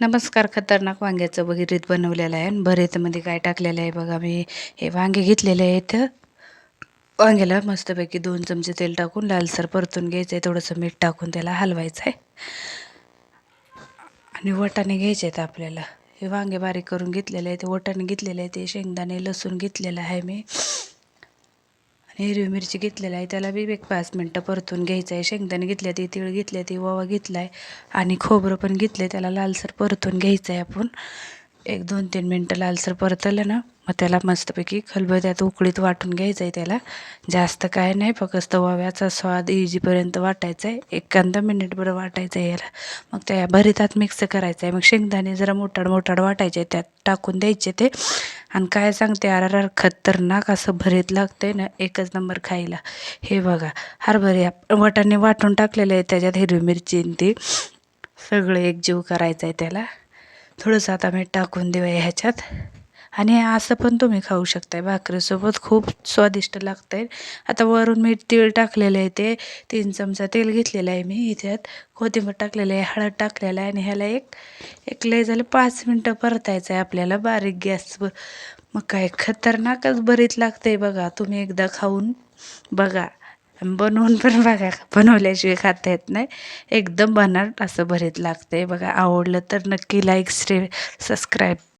नमस्कार. खतरनाक वांग्याचं भरीत बनवलेलं आहे आणि भरेतमध्ये काय टाकलेलं आहे बघा मी हे वांगे घेतलेले आहेत. वांग्याला मस्तपैकी दोन चमचे तेल टाकून लालसर परतून घ्यायचं आहे. थोडंसं मीठ टाकून त्याला हलवायचं आहे. आणि वटाणे घ्यायचे आहेत आपल्याला. हे वांगे बारीक करून घेतलेले आहेत. वटाने वटाणे घेतलेले आहेत. ते शेंगदाणे लसूण घेतलेलं आहे मी. हिरवी मिरची घेतलेला आहे त्याला बी एक पाच मिनटं परतून घ्यायचं आहे. शेंगदाणे घेतले ते तिळ घेतले ते ओवा घेतला आहे आणि खोबरं पण घेतलं आहे त्याला लालसर परतून घ्यायचं आहे आपण. एक दोन तीन मिनटं लालसर परतलं ना मग त्याला मस्तपैकी खलबत्यात उकळीत वाटून घ्यायचं आहे त्याला. जास्त काय नाही फक्त ओव्याचा स्वाद इजीपर्यंत वाटायचा आहे एखादा मिनिटभर वाटायचं आहे याला. मग त्या भरितात मिक्स करायचं आहे मग शेंगदाणे जरा मोठाड मोठाड वाटायचे त्यात टाकून द्यायचे ते. आणि काय सांगते अर खतरनाक असं भरीत लागतंय ना एकच नंबर खायला. हे बघा हरभरे वटाणे वाटून टाकलेले आहे त्याच्यात हिरवी मिरची आणि ती सगळं एकजीव करायचं आहे त्याला. थोडंसं आता मीठ टाकून देऊया ह्याच्यात. आणि असं पण तुम्ही खाऊ शकताय. भाकरीसोबत खूप स्वादिष्ट लागतं आहे आता वरून मी तीळ टाकलेलं आहे ते. तीन चमचा तेल घेतलेलं आहे मी इथ्यात. कोथिंबीर टाकलेलं आहे हळद टाकलेलं आहे आणि ह्याला एक एक लय झालं पाच मिनटं परतायचं आहे आपल्याला. बारीक गॅसवर मग काय खतरनाकच बरीच लागतं आहे बघा. तुम्ही एकदा खाऊन बघा. बनवून पण बघा. बनवल्याशिवाय खाता येत नाही. एकदम बनाट असं भरीत लागतं आहे बघा. आवडलं तर नक्की लाईक स्टे सबस्क्राईब